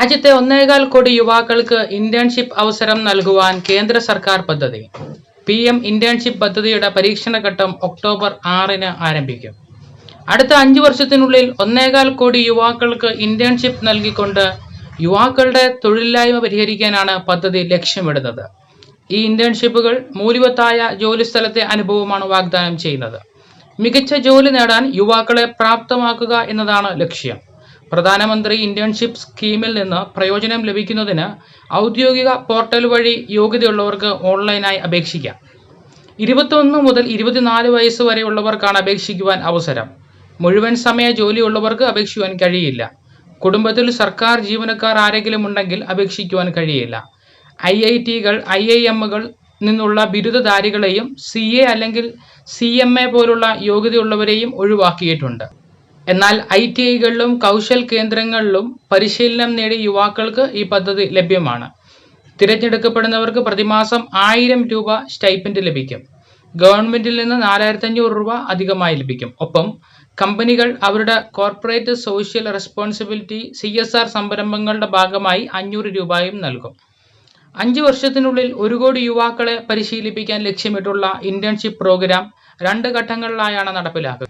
രാജ്യത്തെ ഒന്നേകാൽ കോടി യുവാക്കൾക്ക് ഇന്റേൺഷിപ്പ് അവസരം നൽകുവാൻ കേന്ദ്ര സർക്കാർ പദ്ധതി. പി എം ഇന്റേൺഷിപ്പ് പദ്ധതിയുടെ പരീക്ഷണഘട്ടം ഒക്ടോബർ ആറിന് ആരംഭിക്കും. അടുത്ത അഞ്ചു വർഷത്തിനുള്ളിൽ ഒന്നേകാൽ കോടി യുവാക്കൾക്ക് ഇന്റേൺഷിപ്പ് നൽകിക്കൊണ്ട് യുവാക്കളുടെ തൊഴിലില്ലായ്മ പരിഹരിക്കാനാണ് പദ്ധതി ലക്ഷ്യമിടുന്നത്. ഈ ഇന്റേൺഷിപ്പുകൾ മൂല്യവത്തായ ജോലിസ്ഥലത്തെ അനുഭവമാണ് വാഗ്ദാനം ചെയ്യുന്നത്. മികച്ച ജോലി നേടാൻ യുവാക്കളെ പ്രാപ്തമാക്കുക എന്നതാണ് ലക്ഷ്യം. പ്രധാനമന്ത്രി ഇന്റേൺഷിപ്പ് സ്കീമിൽ നിന്ന് പ്രയോജനം ലഭിക്കുന്നതിന് ഔദ്യോഗിക പോർട്ടൽ വഴി യോഗ്യതയുള്ളവർക്ക് ഓൺലൈനായി അപേക്ഷിക്കാം. ഇരുപത്തൊന്ന് മുതൽ ഇരുപത്തിനാല് വയസ്സ് വരെയുള്ളവർക്കാണ് അപേക്ഷിക്കുവാൻ അവസരം. മുഴുവൻ സമയ ജോലിയുള്ളവർക്ക് അപേക്ഷിക്കുവാൻ കഴിയില്ല. കുടുംബത്തിൽ സർക്കാർ ജീവനക്കാർ ആരെങ്കിലും ഉണ്ടെങ്കിൽ അപേക്ഷിക്കുവാൻ കഴിയില്ല. ഐ ഐ ടികൾ ഐ ഐ എമ്മുകൾ നിന്നുള്ള ബിരുദധാരികളെയും സി എ അല്ലെങ്കിൽ സി എം എ പോലുള്ള യോഗ്യതയുള്ളവരെയും ഒഴിവാക്കിയിട്ടുണ്ട്. എന്നാൽ ഐ ടി ഐകളിലും കൗശൽ കേന്ദ്രങ്ങളിലും പരിശീലനം നേടിയ യുവാക്കൾക്ക് ഈ പദ്ധതി ലഭ്യമാണ്. തിരഞ്ഞെടുക്കപ്പെടുന്നവർക്ക് പ്രതിമാസം ആയിരം രൂപ സ്റ്റൈപ്പൻഡ് ലഭിക്കും. ഗവൺമെന്റിൽ നിന്ന് നാലായിരത്തി അഞ്ഞൂറ് രൂപ അധികമായി ലഭിക്കും. ഒപ്പം കമ്പനികൾ അവരുടെ corporate social responsibility C S R സംരംഭങ്ങളുടെ ഭാഗമായി അഞ്ഞൂറ് രൂപയും നൽകും. അഞ്ച് വർഷത്തിനുള്ളിൽ ഒരു കോടി യുവാക്കളെ പരിശീലിപ്പിക്കാൻ ലക്ഷ്യമിട്ടുള്ള ഇന്റേൺഷിപ്പ് പ്രോഗ്രാം രണ്ട് ഘട്ടങ്ങളിലായാണ് നടപ്പിലാക്കുക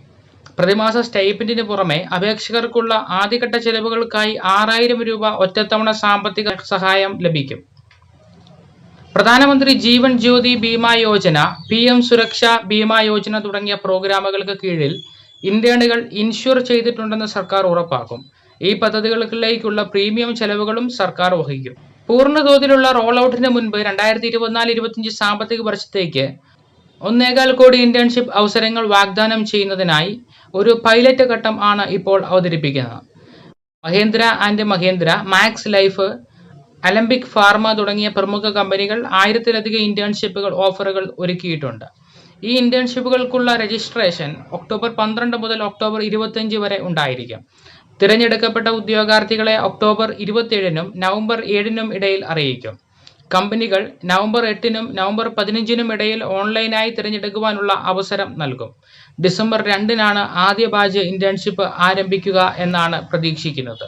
പ്രതിമാസ സ്റ്റൈപ്പൻഡിന് പുറമെ അപേക്ഷകർക്കുള്ള ആദ്യഘട്ട ചെലവുകൾക്കായി ആറായിരം രൂപ ഒറ്റത്തവണ സാമ്പത്തിക സഹായം ലഭിക്കും. പ്രധാനമന്ത്രി ജീവൻ ജ്യോതി ബീമാ യോജന പി എം സുരക്ഷ ബീമാ യോജന തുടങ്ങിയ പ്രോഗ്രാമുകൾക്ക് കീഴിൽ ഇന്റേണുകൾ ഇൻഷുർ ചെയ്തിട്ടുണ്ടെന്ന് സർക്കാർ ഉറപ്പാക്കും. ഈ പദ്ധതികളിലേക്കുള്ള പ്രീമിയം ചെലവുകളും സർക്കാർ വഹിക്കും. പൂർണതോതിലുള്ള റോൾ ഔട്ടിന് മുൻപ് രണ്ടായിരത്തി ഇരുപത്തിനാല് ഇരുപത്തിയഞ്ച് സാമ്പത്തിക വർഷത്തേക്ക് ഒന്നേകാൽ കോടി ഇന്റേൺഷിപ്പ് അവസരങ്ങൾ വാഗ്ദാനം ചെയ്യുന്നതിനായി ഒരു പൈലറ്റ് ഘട്ടം ആണ് ഇപ്പോൾ അവതരിപ്പിക്കുന്നത്. Mahindra and Mahindra Max Life Alembic Pharma തുടങ്ങിയ പ്രമുഖ കമ്പനികൾ ആയിരത്തിലധികം ഇന്റേൺഷിപ്പുകൾ ഓഫറുകൾ ഒരുക്കിയിട്ടുണ്ട്. ഈ ഇന്റേൺഷിപ്പുകൾക്കുള്ള രജിസ്ട്രേഷൻ ഒക്ടോബർ പന്ത്രണ്ട് മുതൽ ഒക്ടോബർ ഇരുപത്തിയഞ്ച് വരെ ഉണ്ടായിരിക്കും. തിരഞ്ഞെടുക്കപ്പെട്ട ഉദ്യോഗാർത്ഥികളെ ഒക്ടോബർ ഇരുപത്തിയേഴിനും നവംബർ ഏഴിനും ഇടയിൽ അറിയിക്കും. കമ്പനികൾ നവംബർ എട്ടിനും നവംബർ പതിനഞ്ചിനും ഇടയിൽ ഓൺലൈനായി തിരഞ്ഞെടുക്കുവാനുള്ള അവസരം നൽകും. ഡിസംബർ രണ്ടിനാണ് ആദ്യ ബാജ് ഇന്റേൺഷിപ്പ് ആരംഭിക്കുക എന്നാണ് പ്രതീക്ഷിക്കുന്നത്.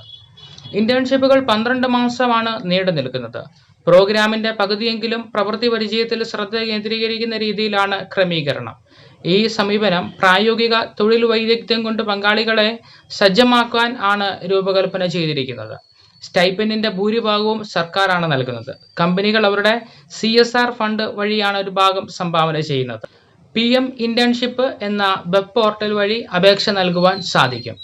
ഇന്റേൺഷിപ്പുകൾ പന്ത്രണ്ട് മാസമാണ് നീണ്ടു നിൽക്കുന്നത്. പ്രോഗ്രാമിന്റെ പകുതിയെങ്കിലും പ്രവൃത്തി പരിചയത്തിൽ ശ്രദ്ധ കേന്ദ്രീകരിക്കുന്ന രീതിയിലാണ് ക്രമീകരണം. ഈ സമീപനം പ്രായോഗിക തൊഴിൽ വൈദഗ്ധ്യം കൊണ്ട് പങ്കാളികളെ സജ്ജമാക്കാൻ ആണ് രൂപകൽപ്പന ചെയ്തിരിക്കുന്നത്. സ്റ്റൈപ്പൻഡിന്റെ ഭൂരിഭാഗവും സർക്കാരാണ് നൽകുന്നത്. കമ്പനികൾ അവരുടെ സി എസ് ആർ ഫണ്ട് വഴിയാണ് ഒരു ഭാഗം സംഭാവന ചെയ്യുന്നത്. പി എം ഇന്റേൺഷിപ്പ് എന്ന വെബ് പോർട്ടൽ വഴി അപേക്ഷ നൽകുവാൻ സാധിക്കും.